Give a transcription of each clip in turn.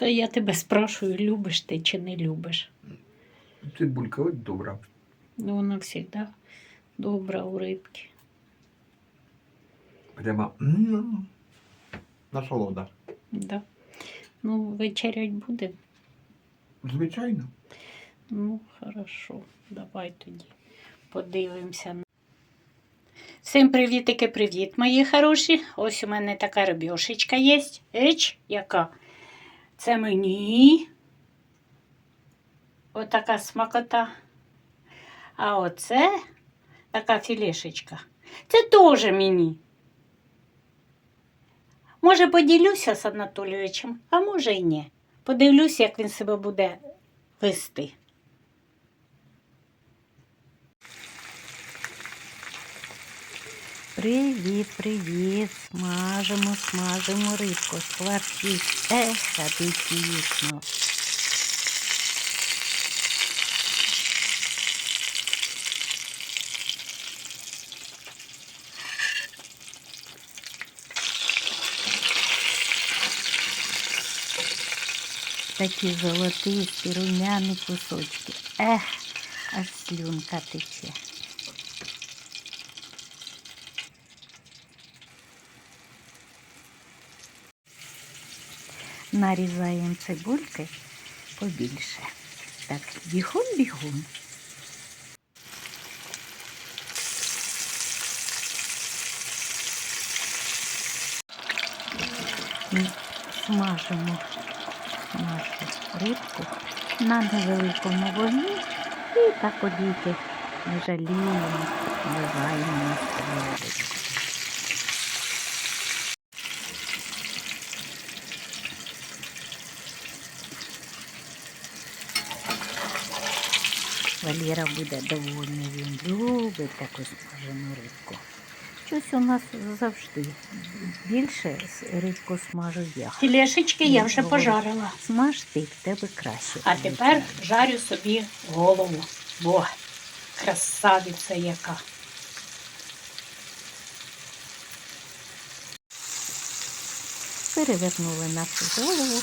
Та я тебе спрашую, любиш ти чи не любиш. Цибулька от добра. Ну, вона завжди добра у рибки. Прямо насолода. Да. Ну, вечерять буде. Звичайно. Ну, хорошо, давай тоді подивимося. Всім привітики, привіт, мої хороші. Ось у мене така рибьошечка є. Еч, яка? Це мені. Отака смакота. А оце така філешечка. Це теж мені. Може, поділюся з Анатолійовичем, а може й ні. Подивлюся, як він себе буде вести. Привіт, привіт. Смажимо, смажимо рибку. Скворчить. Ех, апетитно. Такі золотисті, румяні кусочки. Ех, аж слюнка тече. Нарізаємо цибульки побільше. Так, бігун-бігун. М, Смажимо нашу рибку на невеликому вогні і так одійки не жаліємо, вливаємо на сковорідку. Валера буде довольний, він любить таку смажену рибку. Щось у нас завжди більше рибку смажу я. Філешечки я вже пожарила. Смаж ти, в тебе краще. А тепер жарю собі голову. Бо красавиця яка. перевернули нашу голову,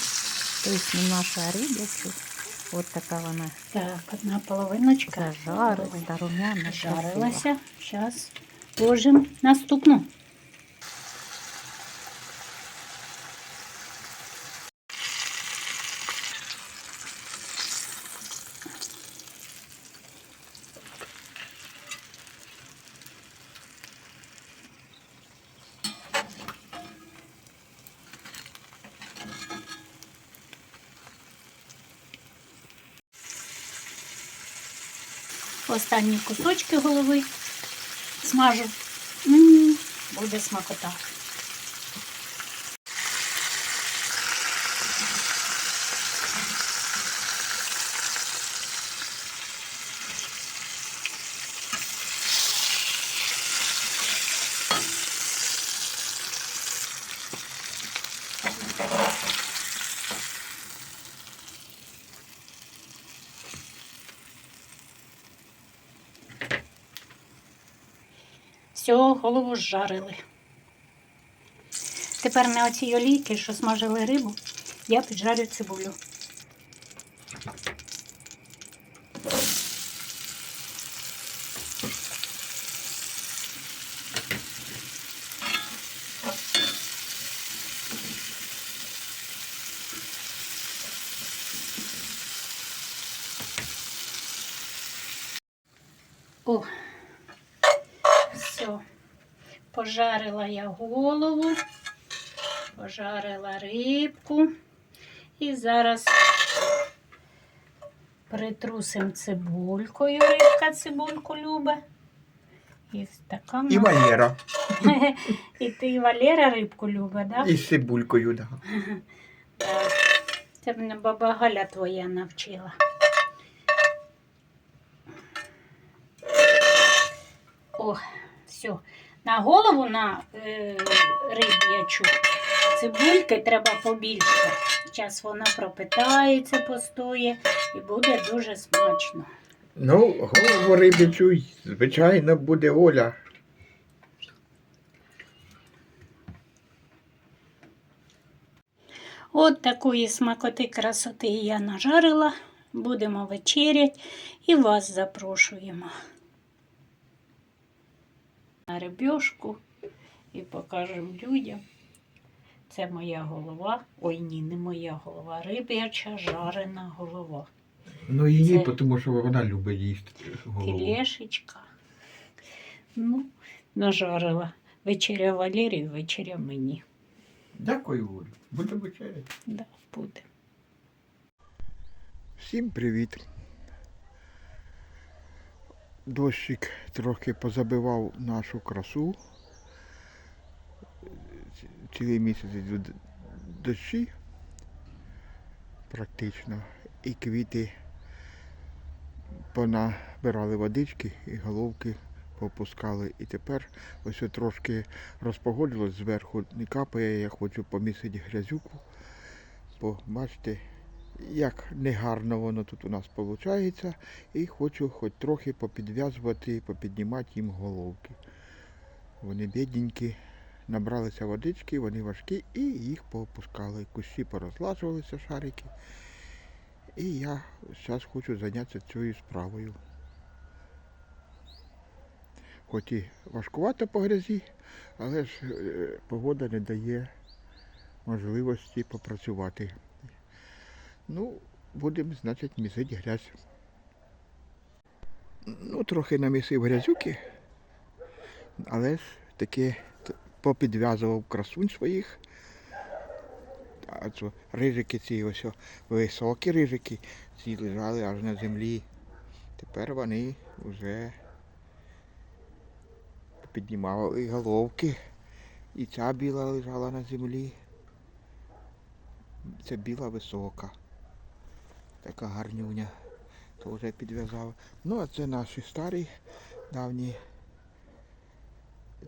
тобто нашу рибячу. От така вона Так, одна половиночка зажарилася, румяна, Зажарилася. Зараз ложимо наступну. Останні кусочки голови смажу. М, Буде смакота. Все, голову зжарили. Тепер на оцій олійки, що смажили рибу, я піджарю цибулю. О, все. Пожарила я голову, пожарила рибку. І зараз притрусим цибулькою. Рибка цибульку любить. І така І Валера. І ти і Валера рибку любить, так? Да? І з цибулькою, да. Так. Це мене баба Галя твоя навчила. О, все. На голову на е, риб'ячу цибульки треба побільше. Зараз вона пропитається, постоє і буде дуже смачно. Ну, голову рибячу, звичайно, буде Оля. От такої смакоти красоти я нажарила. Будемо вечерять і вас запрошуємо на рибьошку і покажемо людям. Це моя голова. Ой, ні, не моя голова. Риб'яча жарена голова. Ну її, Це- тому що вона любить їсти голову. Філешечка. Ну, нажарила. Вечеря Валерію, вечеря мені. Дякую, Оль. Будемо вечеряти. Да, буде. Всім привіт. Дощик трохи позабивав нашу красу. Цілий місяць йдуть дощі практично. І квіти понабирали водички і головки попускали. І тепер ось трошки розпогодилось зверху, не капає, я хочу помісити грязюку. Бо бачите, як негарно воно тут у нас виходить, і хочу хоч трохи попідв'язувати, попіднімати їм головки. Вони бідненькі, набралися водички, вони важкі і їх поопускали. Кущі порозлажувалися шарики. І я зараз хочу зайнятися цією справою. Хоч і важкувато по грязі, але ж е, погода не дає можливості попрацювати. Ну, будемо, значить, місити грязь. Ну, трохи намісив грязюки, але ж таки попідв'язував красунь своїх. Рижики ці ось високі рижики, ці лежали аж на землі. Тепер вони вже піднімали головки. І ця біла лежала на землі. Це біла висока. Така гарнюня. То вже підв'язав. Ну, а це наші старі, давні.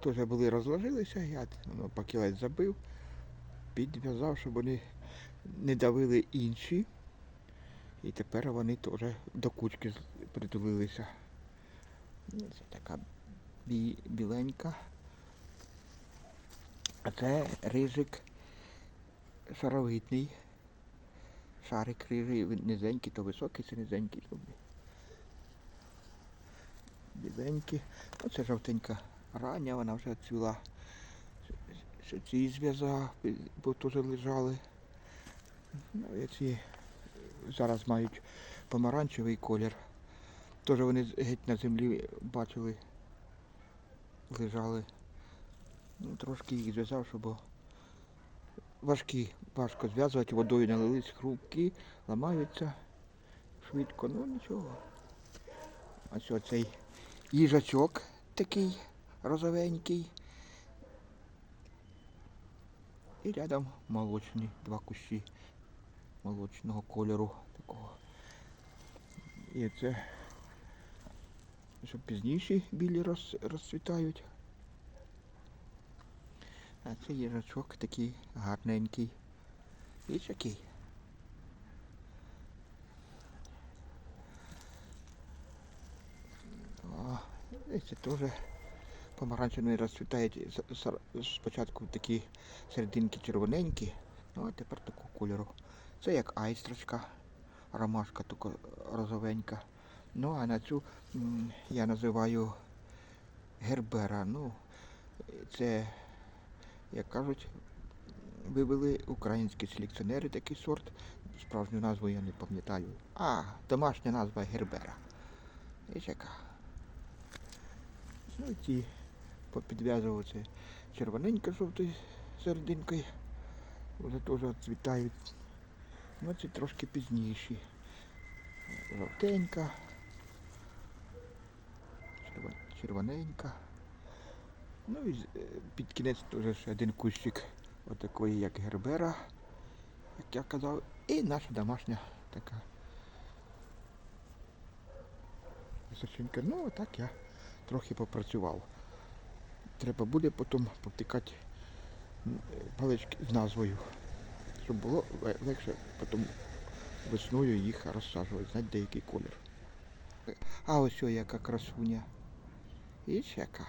Теж були розложилися, я ну, пакілець забив, підв'язав, щоб вони не давили інші. І тепер вони теж до кучки притулилися. Це така бі- біленька. А це рижик шаровидний. Шарик рижий, він низенький, то високий, це низенький. Біленький. Оце жовтенька рання, вона вже цвіла. Ще ці зв'язав, бо теж лежали. Ну, ці зараз мають помаранчевий колір. Теж вони геть на землі бачили, лежали. Ну, трошки їх зв'язав, щоб важкі, важко зв'язувати, водою налились хрупкі, ламаються швидко, ну нічого. Ось оцей їжачок такий розовенький. І рядом молочні, два кущі молочного кольору такого. І це, що пізніші білі роз, розцвітають. А це їжачок такий гарненький. І який. Це теж помаранчевий розцвітають. Спочатку такі серединки червоненькі, ну а тепер такого кольору. Це як айстрочка, ромашка така розовенька. Ну а на цю я називаю гербера. Ну, це, як кажуть, вивели українські селекціонери такий сорт. Справжню назву я не пам'ятаю. А, домашня назва гербера. І яка. Ну і ті попідв'язувалися червоненько жовтою серединкою. Вже теж цвітають. Ну це трошки пізніші. Жовтенька. черво- Червоненька. Ну і е, під кінець теж один кущик отакої, як гербера, як я казав, і наша домашня така. Височенька. Ну, отак я трохи попрацював. Треба буде потім повтикати палички з назвою, щоб було легше потім весною їх розсаджувати, знати деякий колір. А ось о, яка красуня. І яка.